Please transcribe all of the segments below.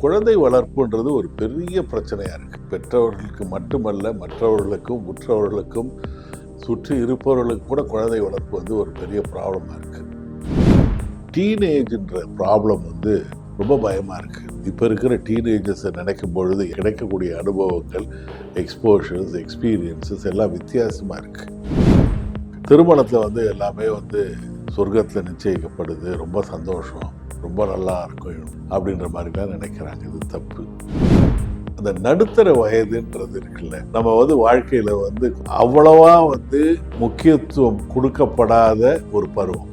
குழந்தை வளர்ப்புன்றது ஒரு பெரிய பிரச்சனையாக இருக்குது பெற்றவர்களுக்கு மட்டுமல்ல மற்றவர்களுக்கும் உற்றவர்களுக்கும் சுற்றி இருப்பவர்களுக்கு கூட குழந்தை வளர்ப்பு வந்து ஒரு பெரிய ப்ராப்ளமாக இருக்குது டீனேஜ்ன்ற ப்ராப்ளம் வந்து ரொம்ப பயமாக இருக்குது இப்போ இருக்கிற டீனேஜர்ஸை நினைக்கும் பொழுது கிடைக்கக்கூடிய அனுபவங்கள் எக்ஸ்போஷர்ஸ் எக்ஸ்பீரியன்ஸஸ் எல்லாம் வித்தியாசமாக இருக்குது திருமணத்தில் வந்து எல்லாமே வந்து சொர்க்கத்தில் நிச்சயிக்கப்படுது. ரொம்ப சந்தோஷம். ரொம்ப நல்லா இருக்கும் அப்படின்ற மாதிரிலாம் நினைக்கிறாங்க. இது தப்பு. அந்த நடுத்தர வயதுன்றது இருக்குல்ல. நம்ம வந்து வாழ்க்கையில் வந்து அவ்வளவா வந்து முக்கியத்துவம் கொடுக்கப்படாத ஒரு பருவம்.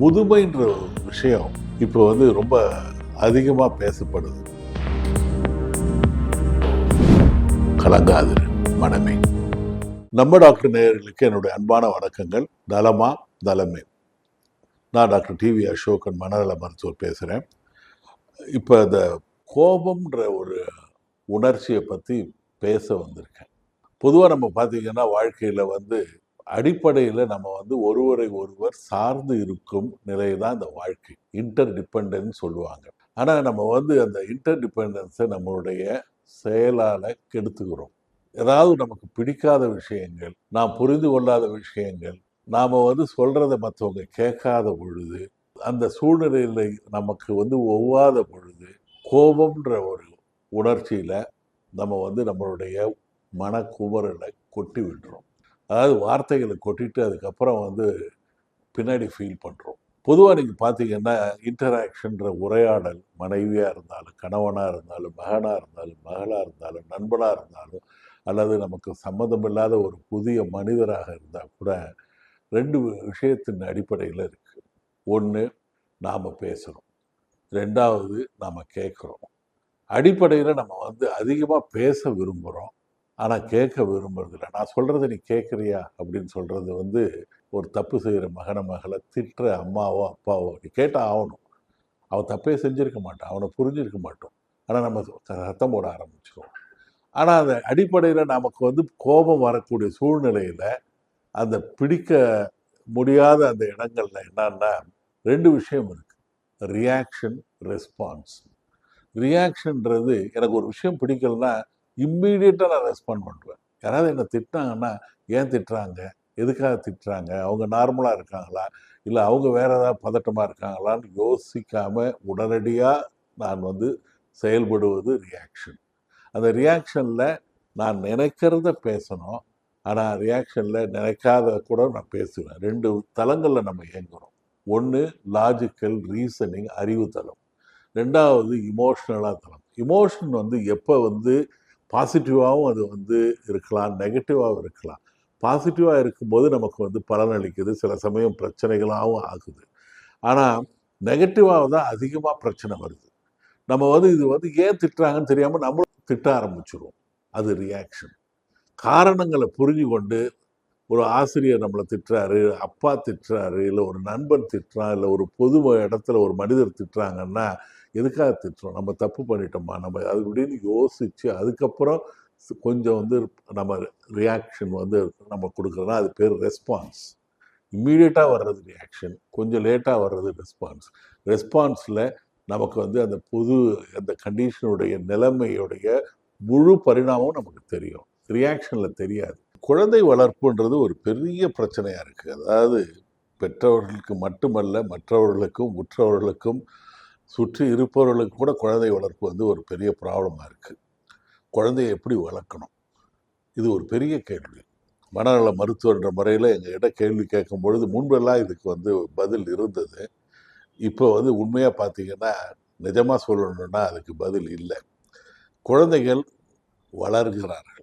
முதுமைன்ற ஒரு விஷயம் இப்போ வந்து ரொம்ப அதிகமாக பேசப்படுது. கலங்காது மனமே. நம்ம டாக்டர் நேயர்களுக்கு என்னுடைய அன்பான வணக்கங்கள். நலமா நலமே. நான் டாக்டர் டிவி அசோகன் மனநல மருத்துவர் பேசுகிறேன் இப்போ இந்த கோபம்ன்ற ஒரு உணர்ச்சியை பற்றி பேச வந்திருக்கேன். பொதுவாக நம்ம பார்த்திங்கன்னா வாழ்க்கையில் வந்து அடிப்படையில் நம்ம வந்து ஒருவரை ஒருவர் சார்ந்து இருக்கும் நிலை தான் இந்த வாழ்க்கை. இன்டர் டிபெண்டன்ஸ் சொல்லுவாங்க. ஆனால் நம்ம வந்து அந்த இன்டர் டிபெண்டன்ஸை நம்மளுடைய செயலால் கெடுத்துக்கிறோம். ஏதாவது நமக்கு பிடிக்காத விஷயங்கள் நாம் புரிந்து கொள்ளாத விஷயங்கள் நாம் வந்து சொல்கிறத மற்றவங்க கேட்காத பொழுது அந்த சூழ்நிலையில் நமக்கு வந்து ஒவ்வாத பொழுது கோபம்ன்ற ஒரு உணர்ச்சியில் நம்ம வந்து நம்மளுடைய மனக்குமரலை கொட்டி விட்டுறோம். அதாவது வார்த்தைகளை கொட்டிட்டு அதுக்கப்புறம் வந்து பின்னாடி ஃபீல் பண்ணுறோம் பொதுவாக நீங்கள் பார்த்தீங்கன்னா இன்டராக்ஷன்ற உரையாடல் மனைவியாக இருந்தாலும் கணவனாக இருந்தாலும் மகனாக இருந்தாலும் மகளாக இருந்தாலும் நண்பனாக இருந்தாலும் அல்லது நமக்கு சம்மந்தமில்லாத ஒரு புதிய மனிதராக இருந்தால் கூட ரெண்டு விஷயத்தின் அடிப்படையில் இருக்குது ஒன்று நாம் பேசுகிறோம் ரெண்டாவது நாம் கேட்குறோம். அடிப்படையில் நம்ம வந்து அதிகமாக பேச விரும்புகிறோம் ஆனால் கேட்க விரும்புறதில்ல. நான் சொல்கிறத நீ கேட்குறியா? அப்படின்னு சொல்கிறது வந்து ஒரு தப்பு செய்கிற மகன மகளை திட்டுற அம்மாவோ அப்பாவோ நீ கேட்டால் ஆகணும் அவன் தப்பே செஞ்சுருக்க மாட்டான். அவனை புரிஞ்சிருக்க மாட்டோம். ஆனால் நம்ம சத்தம் போட ஆரம்பிச்சிருவோம். ஆனால் அந்த அடிப்படையில் நமக்கு வந்து கோபம் வரக்கூடிய சூழ்நிலையில் அந்த பிடிக்க முடியாத அந்த இடங்கள்ல என்னன்னா ரெண்டு விஷயம் இருக்கு. ரியாக்ஷன் ரெஸ்பான்ஸ் ரியாக்ஷன்றது எனக்கு ஒரு விஷயம் பிடிக்கலன்னா இம்மீடியட்டாக நான் ரெஸ்பாண்ட் பண்ணுவேன் யாராவது என்னை திட்டாங்கன்னா ஏன் திட்டுறாங்க? எதுக்காக திட்டுறாங்க? அவங்க நார்மலாக இருக்காங்களா? இல்லை அவங்க வேறு ஏதாவது பதட்டமாக இருக்காங்களான்னு யோசிக்காமல் உடனடியாக நான் வந்து செயல்படுவது ரியாக்ஷன் அந்த ரியாக்ஷனில் நான் நினைக்கிறத பேசணும். ஆனால் ரியாக்ஷனில் நினைக்காத கூட நான் பேசுவேன். ரெண்டு தளங்களில் நம்ம இயங்குகிறோம் ஒன்று லாஜிக்கல் ரீசனிங் அறிவு தளம். ரெண்டாவது இமோஷ்னலாக தளம். இமோஷன் வந்து எப்போ வந்து பாசிட்டிவாகவும் அது வந்து இருக்கலாம் நெகட்டிவாகவும் இருக்கலாம். பாசிட்டிவாக இருக்கும்போது நமக்கு வந்து பலனளிக்குது சில சமயம் பிரச்சனைகளாகவும் ஆகுது. ஆனால் நெகட்டிவாக தான் அதிகமாக பிரச்சனை வருது. நம்ம வந்து இது வந்து ஏன் திட்டுறாங்கன்னு தெரியாமல் நம்மளும் திட்ட ஆரம்பிச்சிருவோம். அது ரியாக்ஷன் காரணங்களை புரிஞ்சு கொண்டு ஒரு ஆசிரியர் நம்மளை திட்டுறாரு அப்பா திட்டுறாரு இல்லை ஒரு நண்பன் திட்டுறான் இல்லை ஒரு பொது இடத்துல ஒரு மனிதர் திட்டுறாங்கன்னா எதுக்காக திட்டுறோம்? நம்ம தப்பு பண்ணிட்டோமா? நம்ம அது அப்படின்னு யோசித்து அதுக்கப்புறம் கொஞ்சம் வந்து நம்ம ரியாக்ஷன் வந்து நம்ம கொடுக்குறோன்னா அது பேர் ரெஸ்பான்ஸ் இம்மீடியட்டாக வர்றது ரியாக்ஷன் கொஞ்சம் லேட்டாக வர்றது ரெஸ்பான்ஸ் ரெஸ்பான்ஸில் நமக்கு வந்து அந்த பொது அந்த கண்டிஷனுடைய நிலைமையுடைய முழு பரிணாமம் நமக்கு தெரியும். ரியாக்ஷனில் தெரியாது. குழந்தை வளர்ப்புன்றது ஒரு பெரிய பிரச்சனையாக இருக்குது அதாவது பெற்றவர்களுக்கு மட்டுமல்ல மற்றவர்களுக்கும் உற்றவர்களுக்கும் சுற்றி இருப்பவர்களுக்கு கூட குழந்தை வளர்ப்பு வந்து ஒரு பெரிய ப்ராப்ளமாக இருக்குது குழந்தைய எப்படி வளர்க்கணும்? இது ஒரு பெரிய கேள்வி. மனநல மருத்துவன்ற முறையில் எங்கள்கிட்ட கேள்வி கேட்கும் பொழுது முன்பெல்லாம் இதுக்கு வந்து பதில் இருந்தது. இப்போ வந்து உண்மையாக பார்த்தீங்கன்னா நிஜமாக சொல்லணுன்னா அதுக்கு பதில் இல்லை. குழந்தைகள் வளர்கிறார்கள்.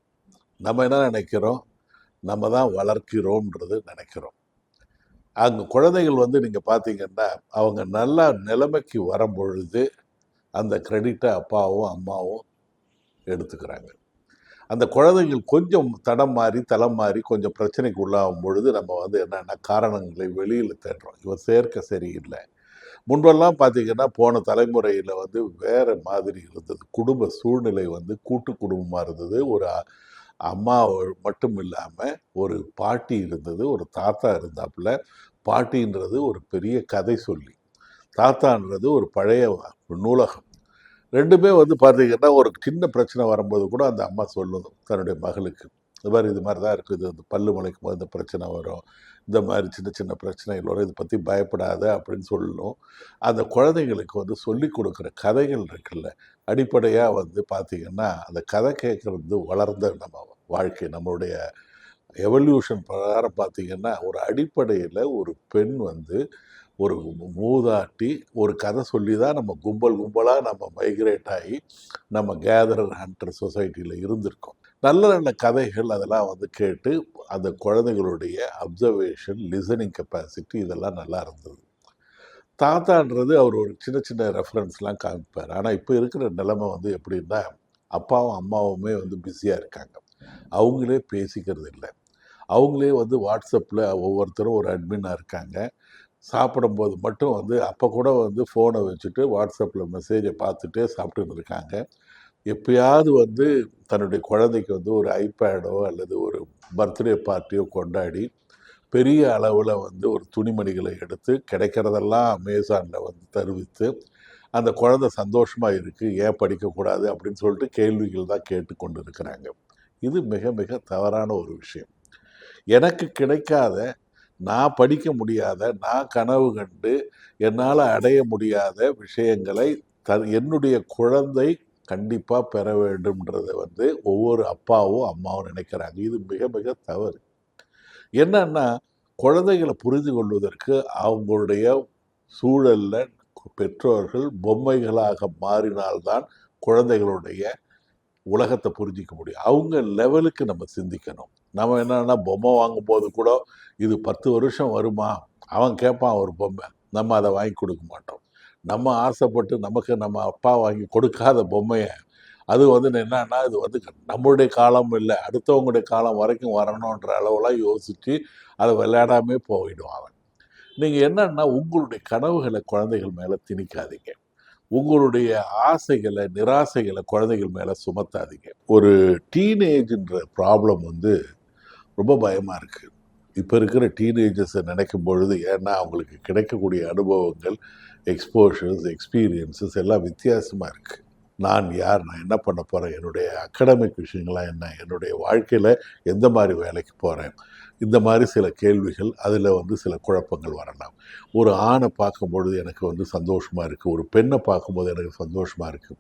நம்ம என்ன நினைக்கிறோம்? நம்ம தான் வளர்க்கிறோம்ன்றது நினைக்கிறோம். அங்கே குழந்தைகள் வந்து நீங்கள் பார்த்தீங்கன்னா அவங்க நல்லா நிலைமைக்கு வரும்பொழுது அந்த கிரெடிட்டை அப்பாவும் அம்மாவும் எடுத்துக்கிறாங்க. அந்த குழந்தைகள் கொஞ்சம் தடம் மாறி தளம் மாறி கொஞ்சம் பிரச்சனைக்கு உள்ளாகும் பொழுது நம்ம வந்து என்னென்ன காரணங்களை வெளியில் தேடுறோம். இவன் சேர்க்க சரியில்லை. முன்பெல்லாம் பார்த்திங்கன்னா போன தலைமுறையில் வந்து வேறு மாதிரி இருந்தது. குடும்ப சூழ்நிலை வந்து கூட்டு குடும்பமாக இருந்தது. ஒரு அம்மா மட்டும் இல்லாமல் ஒரு பாட்டி இருந்தது ஒரு தாத்தா இருந்தாப்புல பாட்டின்றது ஒரு பெரிய கதை சொல்லி தாத்தான்றது ஒரு பழைய நூலகம். ரெண்டுமே வந்து பார்த்தீங்கன்னா ஒரு சின்ன பிரச்சனை வரும்போது கூட அந்த அம்மா சொல்லுது தன்னுடைய மகளுக்கு. இது மாதிரி இது மாதிரி தான் இருக்குது இந்த பல்லு முளைக்கும் போது இந்த பிரச்சனை வரும் இந்த மாதிரி சின்ன சின்ன பிரச்சனைகள் வரும் இதை பற்றி பயப்படாத அப்படின்னு சொல்லணும். அந்த குழந்தைங்களுக்கு வந்து சொல்லி கொடுக்குற கதைகள் இருக்குல்ல அடிப்படையாக வந்து பார்த்திங்கன்னா அந்த கதை கேட்குறது வளர்ந்த நம்ம வாழ்க்கை நம்மளுடைய எவல்யூஷன் பிரகாரம் பார்த்திங்கன்னா ஒரு அடிப்படையில் ஒரு பெண் வந்து ஒரு மூதாட்டி ஒரு கதை சொல்லி தான் நம்ம கும்பல் கும்பலாக நம்ம மைக்ரேட் ஆகி நம்ம கேதரர் ஹண்டர் சொசைட்டியில் இருந்திருக்கோம். நல்ல நல்ல கதைகள் அதெல்லாம் வந்து கேட்டு அந்த குழந்தைகளுடைய அப்சர்வேஷன் லிசனிங் கெப்பாசிட்டி இதெல்லாம் நல்லா இருந்தது. தாத்தான்றது அவர் ஒரு சின்ன சின்ன ரெஃபரன்ஸ்லாம் காமிப்பார். ஆனால் இப்போ இருக்கிற நிலைமை வந்து எப்படின்னா அப்பாவும் அம்மாவுமே வந்து பிஸியாக இருக்காங்க. அவங்களே பேசிக்கிறது இல்லை. அவங்களே வந்து வாட்ஸ்அப்பில் ஒவ்வொருத்தரும் ஒரு அட்மினாக இருக்காங்க. சாப்பிடும்போது மட்டும் வந்து அப்போ கூட வந்து ஃபோனை வச்சுட்டு வாட்ஸ்அப்பில் மெசேஜை பார்த்துட்டே சாப்பிட்டுன்னு இருக்காங்க. எப்பயாவது வந்து தன்னுடைய குழந்தைக்கு வந்து ஒரு ஐபேடோ அல்லது ஒரு பர்த்டே பார்ட்டியோ கொண்டாடி பெரிய அளவில் வந்து ஒரு துணிமணிகளை எடுத்து கிடைக்கிறதெல்லாம் அமேசானில் வந்து தருவித்து அந்த குழந்தை சந்தோஷமாக இருக்குது ஏன் படிக்கக்கூடாது அப்படின்னு சொல்லிட்டு கேள்விகள் தான் கேட்டு கொண்டு இருக்கிறாங்க இது மிக மிக தவறான ஒரு விஷயம். எனக்கு கிடைக்காத நான் படிக்க முடியாத நான் கனவு கண்டு என்னால் அடைய முடியாத விஷயங்களை த என்னுடைய குழந்தை கண்டிப்பாக பெற வேண்டும்ன்றதை வந்து ஒவ்வொரு அப்பாவும் அம்மாவும் நினைக்கிறாங்க. இது மிக மிக தவறு. என்னன்னா குழந்தைகளை புரிந்து கொள்வதற்கு அவங்களுடைய சூழலில் பெற்றோர்கள் பொம்மைகளாக மாறினால்தான் குழந்தைகளுடைய உலகத்தை புரிஞ்சிக்க முடியும். அவங்க லெவலுக்கு நம்ம சிந்திக்கணும். நம்ம என்னென்னா பொம்மை வாங்கும்போது கூட இது பத்து வருஷம் வருமா? அவன் கேட்பான் ஒரு பொம்மை. நம்ம அதை வாங்கி கொடுக்க மாட்டோம். நம்ம ஆசைப்பட்டு நமக்கு நம்ம அப்பா வாங்கி கொடுக்காத பொம்மையை அது வந்து என்னன்னா இது வந்து நம்மளுடைய காலம் இல்லை அடுத்தவங்களுடைய காலம் வரைக்கும் வரணுன்ற அளவுலாம் யோசித்து அதை விளையாடாமே போயிடும் அவன். நீங்கள் என்னன்னா உங்களுடைய கனவுகளை குழந்தைகள் மேலே திணிக்காதீங்க. உங்களுடைய ஆசைகளை நிராசைகளை குழந்தைகள் மேலே சுமத்தாதீங்க. ஒரு டீனேஜ்ன்ற ப்ராப்ளம் வந்து ரொம்ப பயமாக இருக்குது இப்போ இருக்கிற டீனேஜர்ஸை நினைக்கும் பொழுது ஏன்னா அவங்களுக்கு கிடைக்கக்கூடிய அனுபவங்கள் எக்ஸ்போஷர்ஸ் எக்ஸ்பீரியன்ஸஸ் எல்லாம் வித்தியாசமாக இருக்குது நான் யார்? நான் என்ன பண்ண போகிறேன் என்னுடைய அகடமிக் விஷயங்கள்லாம் என்ன? என்னுடைய வாழ்க்கையில் எந்த மாதிரி வேலைக்கு போகிறேன் இந்த மாதிரி சில கேள்விகள் அதில் வந்து சில குழப்பங்கள் வரலாம். ஒரு ஆணை பார்க்கும்பொழுது எனக்கு வந்து சந்தோஷமாக இருக்குது ஒரு பெண்ணை பார்க்கும்போது எனக்கு சந்தோஷமாக இருக்குது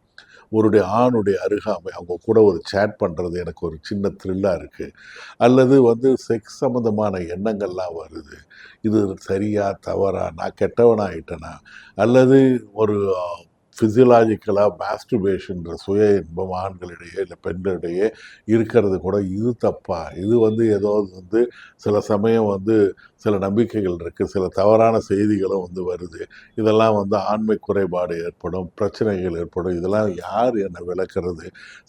ஒருடைய ஆணுடைய அருகாமை அவங்க கூட ஒரு சேட் பண்ணுறது எனக்கு ஒரு சின்ன த்ரில்லாக இருக்குது அல்லது வந்து செக்ஸ் சம்மந்தமான எண்ணங்கள்லாம் வருது. இது சரியா தவறா நான் கெட்டவனாயிட்டேனா? அல்லது ஒரு ஃபிசியலாஜிக்கலாக மாஸ்டுபேஷன்ற சுய இன்பம் ஆண்களிடையே இல்லை பெண்களிடையே இருக்கிறது கூட இது தப்பா? இது வந்து ஏதோ வந்து சில சமயம் வந்து சில நம்பிக்கைகள் இருக்குது சில தவறான செய்திகளும் வந்து வருது. இதெல்லாம் வந்து ஆண்மை குறைபாடு ஏற்படும் பிரச்சனைகள் ஏற்படும். இதெல்லாம் யார் என்னை விளக்குறது?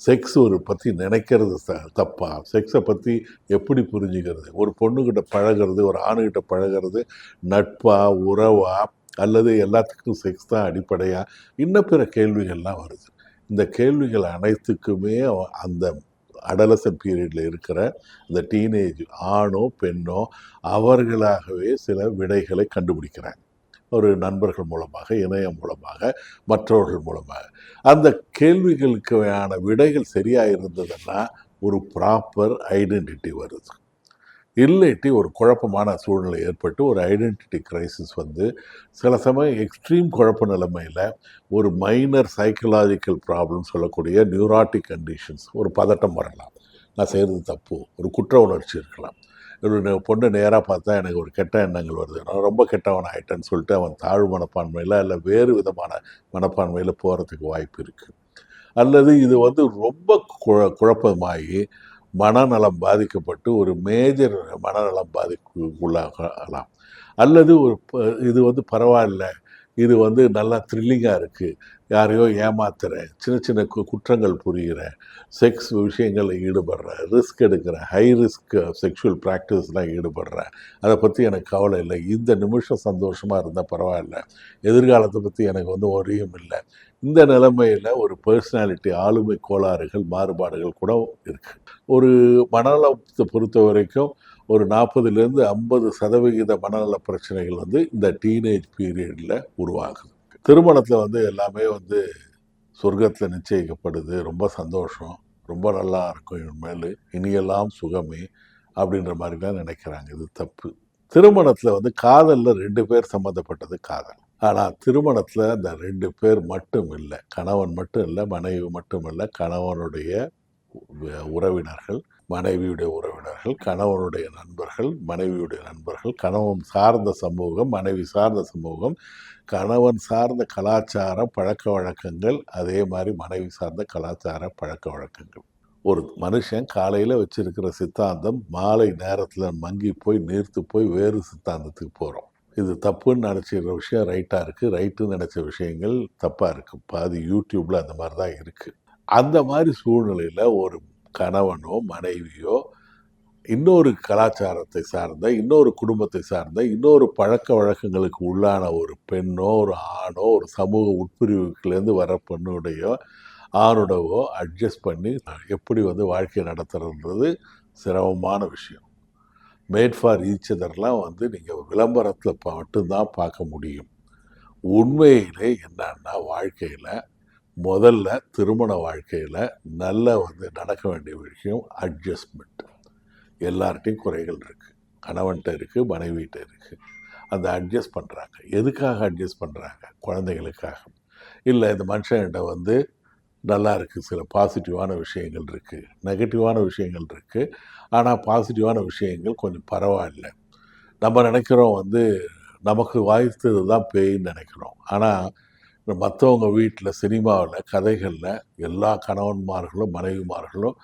செக்ஸ் ஒரு பற்றி நினைக்கிறது த தப்பா? செக்ஸை பற்றி எப்படி புரிஞ்சுக்கிறது? ஒரு பொண்ணுக்கிட்ட பழகிறது ஒரு ஆணுக்கிட்ட பழகிறது நட்பா உறவா அல்லது எல்லாத்துக்கும் செக்ஸ் தான் அடிப்படையாக இன்னும் பிற கேள்விகள்லாம் வருது. இந்த கேள்விகள் அனைத்துக்குமே அந்த அடலசன் பீரியடில் இருக்கிற இந்த டீனேஜ் ஆணோ பெண்ணோ அவர்களாகவே சில விடைகளை கண்டுபிடிக்கிறாங்க. ஒரு நண்பர்கள் மூலமாக இணையம் மூலமாக மற்றவர்கள் மூலமாக. அந்த கேள்விகளுக்கான விடைகள் சரியாக இருந்ததுன்னா ஒரு ப்ராப்பர் ஐடென்டிட்டி வருது. இல்லாட்டி ஒரு குழப்பமான சூழ்நிலை ஏற்பட்டு ஒரு ஐடென்டிட்டி கிரைசிஸ் வந்து சில சமயம் எக்ஸ்ட்ரீம் குழப்ப நிலைமையில் ஒரு மைனர் சைக்கலாஜிக்கல் ப்ராப்ளம் சொல்லக்கூடிய நியூராட்டிக் கண்டிஷன்ஸ் ஒரு பதட்டம் வரலாம். நான் செய்கிறது தப்பு ஒரு குற்ற உணர்ச்சி இருக்கலாம். ஒரு பொண்ணு நேராக பார்த்தா எனக்கு ஒரு கெட்ட எண்ணங்கள் வருது. நான் ரொம்ப கெட்டவன் ஆகிட்டேன்னு சொல்லிட்டு அவன் தாழ்வு மனப்பான்மையில் இல்லை வேறு விதமான மனப்பான்மையில் போகிறதுக்கு வாய்ப்பு இருக்குது அல்லது இது வந்து ரொம்ப குழ குழப்பமாகி மனநலம் பாதிக்கப்பட்டு ஒரு மேஜர் மனநலம் பாதிப்பு உள்ளாகலாம் அல்லது ஒரு இது வந்து பரவாயில்ல. இது வந்து நல்லா த்ரில்லிங்காக இருக்குது யாரையோ ஏமாத்துறேன் சின்ன சின்ன கு குற்றங்கள் புரிகிறேன் செக்ஸ் விஷயங்களில் ஈடுபடுறேன் ரிஸ்க் எடுக்கிறேன் ஹை ரிஸ்க் செக்ஷுவல் ப்ராக்டிஸ்லாம் ஈடுபடுறேன் அதை பற்றி எனக்கு கவலை இல்லை. இந்த நிமிஷம் சந்தோஷமாக இருந்தால் பரவாயில்ல. எதிர்காலத்தை பற்றி எனக்கு வந்து ஒரியும் இல்லை. இந்த நிலைமையில் ஒரு பர்சனாலிட்டி ஆளுமை கோளாறுகள் மாறுபாடுகள் கூட இருக்குது ஒரு மனநலத்தை பொறுத்த வரைக்கும் ஒரு நாற்பதுலேருந்து ஐம்பது சதவிகித மனநல பிரச்சனைகள் வந்து இந்த டீனேஜ் பீரியடில் உருவாகுது. திருமணத்தில் வந்து எல்லாமே வந்து சொர்க்கத்தில் நிச்சயிக்கப்படுது. ரொம்ப சந்தோஷம். ரொம்ப நல்லா இருக்கும் இனிமேல் இனியெல்லாம் சுகமே அப்படின்ற மாதிரிலாம் நினைக்கிறாங்க. இது தப்பு. திருமணத்தில் வந்து காதலில் ரெண்டு பேர் சம்மந்தப்பட்டது காதல். ஆனால் திருமணத்தில் அந்த ரெண்டு பேர் மட்டும் இல்லை. கணவன் மட்டும் இல்லை மனைவி மட்டும் இல்லை கணவனுடைய உறவினர்கள் மனைவியுடைய உறவினர்கள் கணவனுடைய நண்பர்கள் மனைவியுடைய நண்பர்கள் கணவன் சார்ந்த சமூகம் மனைவி சார்ந்த சமூகம் கணவன் சார்ந்த கலாச்சாரம் பழக்க வழக்கங்கள் அதே மாதிரி மனைவி சார்ந்த கலாச்சார பழக்க வழக்கங்கள். ஒரு மனுஷன் காலையில் வச்சிருக்கிற சித்தாந்தம் மாலை நேரத்தில் மங்கி போய் நீர்த்து போய் வேறு சித்தாந்தத்துக்கு போகிறோம் இது தப்புன்னு நினச்சிக்கிற விஷயம் ரைட்டாக இருக்குது ரைட்டுன்னு நினச்ச விஷயங்கள் தப்பாக இருக்குது பாதி யூடியூப்பில் அந்த மாதிரி தான் இருக்குது அந்த மாதிரி சூழ்நிலையில் ஒரு கணவனோ மனைவியோ இன்னொரு கலாச்சாரத்தை சார்ந்த இன்னொரு குடும்பத்தை சார்ந்த இன்னொரு பழக்க வழக்கங்களுக்கு உள்ளான ஒரு பெண்ணோ ஒரு ஆணோ ஒரு சமூக உட்பிரிவுக்குலேருந்து வர பெண்ணுடையோ ஆணுடவோ அட்ஜஸ்ட் பண்ணி எப்படி வந்து வாழ்க்கையை நடத்துறதுன்றது சிரமமான விஷயம். மேட் ஃபார் ஈச் அதர்லாம் வந்து நீங்கள் விளம்பரத்தில் மட்டும்தான் பார்க்க முடியும். உண்மையிலே என்னன்னா வாழ்க்கையில் முதல்ல திருமண வாழ்க்கையில் நல்ல வந்து நடக்க வேண்டிய விஷயம் அட்ஜஸ்ட்மெண்ட் எல்லார்ட்டையும் குறைகள் இருக்குது கணவன்கிட்ட இருக்குது மனைவிகிட்ட இருக்குது அந்த அட்ஜஸ்ட் பண்ணுறாங்க எதுக்காக அட்ஜஸ்ட் பண்ணுறாங்க குழந்தைகளுக்காக. இல்லை இந்த மனுஷன்கிட்ட வந்து நல்லா இருக்குது சில பாசிட்டிவான விஷயங்கள் இருக்குது நெகட்டிவான விஷயங்கள் இருக்குது ஆனால் பாசிட்டிவான விஷயங்கள் கொஞ்சம் பரவாயில்ல. நம்ம நினைக்கிறோம் வந்து நமக்கு வாய்த்தது தான் பேய்ன்னு நினைக்கிறோம். ஆனால் மற்றவங்க வீட்டில் சினிமாவில் கதைகளில் எல்லா கணவன்மார்களும் மனைவிமார்களும்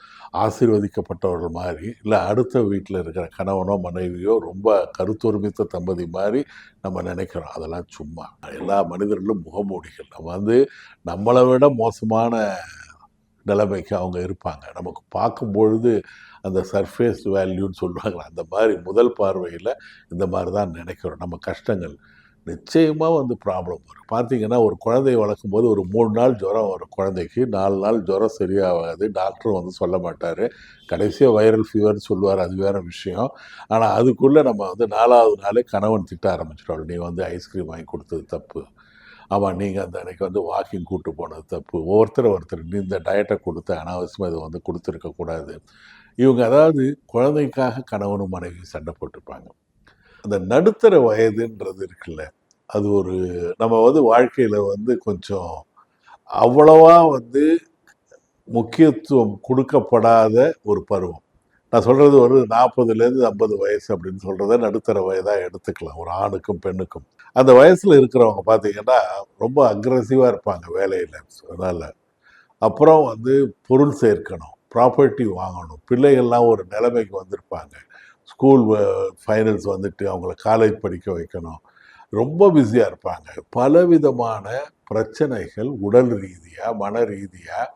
ஆசீர்வதிக்கப்பட்டவர்கள் மாதிரி இல்லை அடுத்த வீட்டில் இருக்கிற கணவனோ மனைவியோ ரொம்ப கருத்தொருமித்த தம்பதி மாதிரி நம்ம நினைக்கிறோம். அதெல்லாம் சும்மா. எல்லா மனிதர்களும் முகமூடிகள். நம்ம வந்து நம்மளை விட மோசமான நிலைமைக்கு அவங்க இருப்பாங்க. நமக்கு பார்க்கும்பொழுது அந்த சர்ஃபேஸ் வேல்யூன்னு சொல்லுவாங்க அந்த மாதிரி முதல் பார்வையில் இந்த மாதிரி தான் நினைக்கிறோம். நம்ம கஷ்டங்கள் நிச்சயமாக வந்து ப்ராப்ளம் வரும். பார்த்தீங்கன்னா ஒரு குழந்தையை வளர்க்கும் போது ஒரு மூணு நாள் ஜுரம் வரும் குழந்தைக்கு. நாலு நாள் ஜுரம் சரியாகாது. டாக்டரும் வந்து சொல்ல மாட்டார். கடைசியாக வைரல் ஃபீவர்னு சொல்லுவார். அது வேறு விஷயம். ஆனால் அதுக்குள்ளே நம்ம வந்து நாலாவது நாளே கணவன் திட்ட ஆரம்பிச்சிட்டோம் நீ வந்து ஐஸ்கிரீம் வாங்கி கொடுத்தது தப்பு. ஆமாம் நீங்கள் அந்த அன்னைக்கு வந்து வாக்கிங் கூட்டு போனது தப்பு. ஒவ்வொருத்தர் ஒருத்தர். நீ இந்த டயட்டை கொடுத்து அனாவசியமாக இதை வந்து கொடுத்துருக்கக்கூடாது இவங்க அதாவது குழந்தைக்காக கணவனும் மனைவி சண்டை போட்டுப்பாங்க. அந்த நடுத்தர வயதுன்றது இருக்குல்ல அது ஒரு நம்ம வந்து வாழ்க்கையில் வந்து கொஞ்சம் அவ்வளவா வந்து முக்கியத்துவம் கொடுக்கப்படாத ஒரு பருவம். நான் சொல்கிறது ஒரு நாற்பதுலேருந்து ஐம்பது வயசு அப்படின்னு சொல்கிறத நடுத்தர வயதாக எடுத்துக்கலாம் ஒரு ஆணுக்கும் பெண்ணுக்கும். அந்த வயசில் இருக்கிறவங்க பார்த்தீங்கன்னா ரொம்ப அக்ரஸிவாக இருப்பாங்க வேலையில் அதனால். அப்புறம் வந்து பொருள் சேர்க்கணும் ப்ராப்பர்ட்டி வாங்கணும் பிள்ளைகள்லாம் ஒரு நிலைமைக்கு வந்திருப்பாங்க. ஸ்கூல் ஃபைனல்ஸ் வந்துட்டு அவங்கள காலேஜ் படிக்க வைக்கணும். ரொம்ப பிஸியாக இருப்பாங்க. பலவிதமான பிரச்சனைகள் உடல் ரீதியாக மன ரீதியாக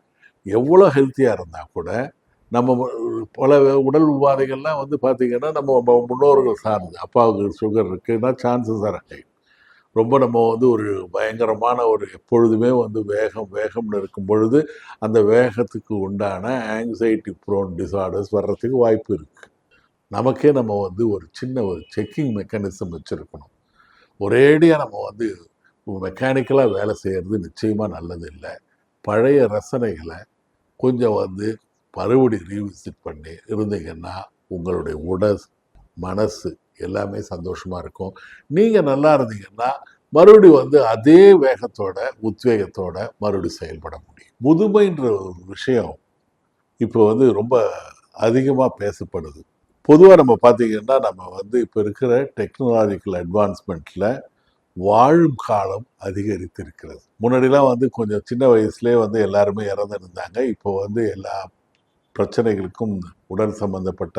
எவ்வளோ ஹெல்த்தியாக இருந்தால் கூட நம்ம பல உடல் உபாதைகள்லாம் வந்து பார்த்திங்கன்னா நம்ம முன்னோர்கள் சார்ந்து அப்பாவுக்கு சுகர் இருக்குன்னா சான்சஸ் இருக்கு ரொம்ப நம்ம வந்து ஒரு பயங்கரமான ஒரு எப்பொழுதுமே வந்து வேகம் வேகம்னு இருக்கும் பொழுது அந்த வேகத்துக்கு உண்டான ஆங்ஸைட்டி ப்ரோன் டிசார்டர்ஸ் வர்றதுக்கு வாய்ப்பு இருக்குது நமக்கே நம்ம வந்து ஒரு சின்ன ஒரு செக்கிங் மெக்கானிசம் வச்சுருக்கணும். ஒரேடியாக நம்ம வந்து மெக்கானிக்கலாக வேலை செய்கிறது நிச்சயமாக நல்லது இல்லை பழைய ரசனைகளை கொஞ்சம் வந்து மறுபடி ரீவிசிட் பண்ணி இருந்தீங்கன்னா உங்களுடைய உடல் மனசு எல்லாமே சந்தோஷமாக இருக்கும். நீங்கள் நல்லா இருந்தீங்கன்னா மறுபடி வந்து அதே வேகத்தோட உத்வேகத்தோட மறுபடி செயல்பட முடியும். முதுமைன்ற ஒரு விஷயம் இப்போ வந்து ரொம்ப அதிகமாக பேசப்படுது. பொதுவாக நம்ம பார்த்தீங்கன்னா நம்ம வந்து இப்போ இருக்கிற டெக்னாலஜிக்கல் அட்வான்ஸ்மெண்ட்டில் வாழும் காலம் அதிகரித்திருக்கிறது. முன்னாடிலாம் வந்து கொஞ்சம் சின்ன வயசுலேயே வந்து எல்லாருமே இறந்துருந்தாங்க. இப்போ வந்து எல்லா பிரச்சனைகளுக்கும் உடல் சம்பந்தப்பட்ட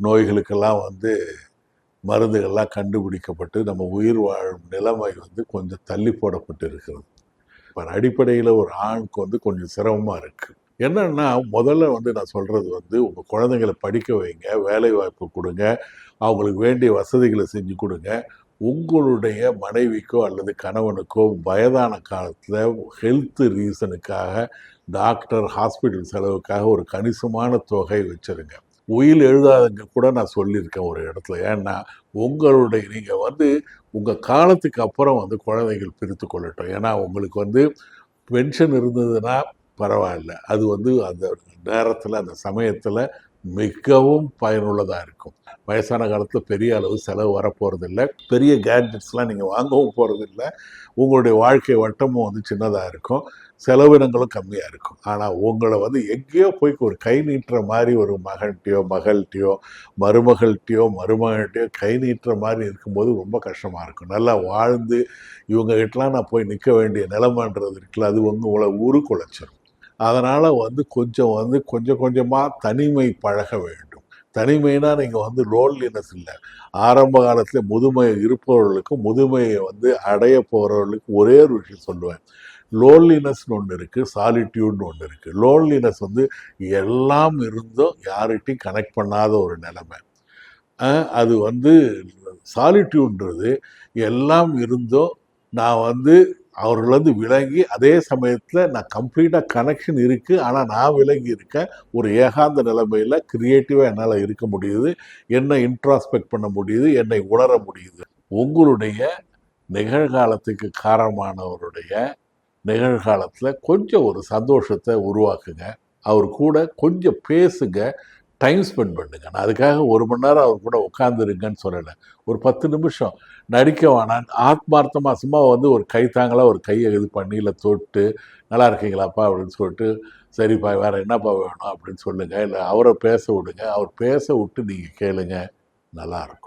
நோய்களுக்கெல்லாம் வந்து மருந்துகள்லாம் கண்டுபிடிக்கப்பட்டு நம்ம உயிர் வாழும் நிலைமை வந்து கொஞ்சம் தள்ளி போடப்பட்டு இருக்கிறது இப்போ அடிப்படையில் ஒரு ஆணுக்கு வந்து கொஞ்சம் சிரமமாக இருக்குது என்னன்னா முதல்ல வந்து நான் சொல்கிறது வந்து உங்கள் குழந்தைங்களை படிக்க வைங்க வேலை வாய்ப்பு கொடுங்க அவங்களுக்கு வேண்டிய வசதிகளை செஞ்சு கொடுங்க. உங்களுடைய மனைவிக்கோ அல்லது கணவனுக்கோ வயதான காலத்தில் ஹெல்த் ரீசனுக்காக டாக்டர் ஹாஸ்பிட்டல் செலவுக்காக ஒரு கணிசமான தொகை வச்சுருங்க. உயில் எழுதாதங்க கூட நான் சொல்லியிருக்கேன் ஒரு இடத்துல. ஏன்னா உங்களுடைய நீங்கள் வந்து உங்கள் காலத்துக்கு அப்புறம் வந்து குழந்தைகள் பிரித்து கொள்ளட்டும். ஏன்னா உங்களுக்கு வந்து பென்ஷன் இருந்ததுன்னா பரவாயில்ல. அது வந்து அந்த நேரத்தில் அந்த சமயத்தில் மிகவும் பயனுள்ளதாக இருக்கும். வயசான காலத்தில் பெரிய அளவு செலவு வரப்போகிறதில்ல பெரிய கேட்ஜெட்ஸ்லாம் நீங்கள் வாங்கவும் போகிறதில்ல உங்களுடைய வாழ்க்கை வட்டமும் வந்து சின்னதாக இருக்கும். செலவினங்களும் கம்மியாக இருக்கும். ஆனால் உங்களை வந்து எங்கேயோ போய் ஒரு கை நீட்டுற மாதிரி ஒரு மகன்கிட்டயோ மகள்கிட்டயோ மருமகள்கிட்டயோ மருமகள்கிட்டயோ கை நீட்டுற மாதிரி இருக்கும்போது ரொம்ப கஷ்டமாக இருக்கும். நல்லா வாழ்ந்து இவங்ககிட்டலாம் நான் போய் நிற்க வேண்டிய நிலமன்றது இருக்குல்ல அது வந்து உங்களை உரு குலைச்சிரும் அதனால் வந்து கொஞ்சம் வந்து கொஞ்சம் கொஞ்சமாக தனிமை பழக வேண்டும். தனிமைனா நீங்கள் வந்து லோன்லினஸ் இல்லை. ஆரம்ப காலத்தில் முதுமை இருப்பவர்களுக்கும் முதுமையை வந்து அடைய போகிறவர்களுக்கும் ஒரே ஒரு விஷயம் சொல்லுவேன். லோன்லினஸ்னு ஒன்று இருக்குது சாலிட்யூட்னு ஒன்று இருக்குது லோன்லினஸ் வந்து எல்லாம் இருந்தும் யார்கிட்டையும் கனெக்ட் பண்ணாத ஒரு நிலைமை. அது வந்து சாலிட்யூட்ன்றது எல்லாம் இருந்தும் நான் வந்து அவர்களது விலகி அதே சமயத்தில் நான் கம்ப்ளீட்டாக கனெக்ஷன் இருக்குது ஆனால் நான் விலகி இருக்கேன். ஒரு ஏகாந்த நிலைமையில் க்ரியேட்டிவாக என்னால் இருக்க முடியுது. என்னை இன்ட்ராஸ்பெக்ட் பண்ண முடியுது. என்னை உணர முடியுது. உங்களுடைய நிகழ்காலத்துக்கு காரணமானவருடைய நிகழ்காலத்தில் கொஞ்சம் ஒரு சந்தோஷத்தை உருவாக்குங்க. அவர் கூட கொஞ்சம் பேசுங்க. டைம் ஸ்பெண்ட் பண்ணுங்க. நான் அதுக்காக ஒரு மணி நேரம் அவர் கூட உட்காந்துருங்கன்னு சொல்லலை. ஒரு பத்து நிமிஷம் நடிக்க வேணாம் ஆத்மார்த்தமாக சும்மா வந்து ஒரு கை தாங்களாக ஒரு கையை இது பண்ணி இல்லை தொட்டு நல்லா இருக்கீங்களாப்பா? அப்படின்னு சொல்லிட்டு சரிப்பா வேறு என்னப்பா வேணும்? அப்படின்னு சொல்லுங்கள் இல்லை அவரை பேச விடுங்க. அவர் பேச விட்டு நீங்கள் கேளுங்க. நல்லாயிருக்கும்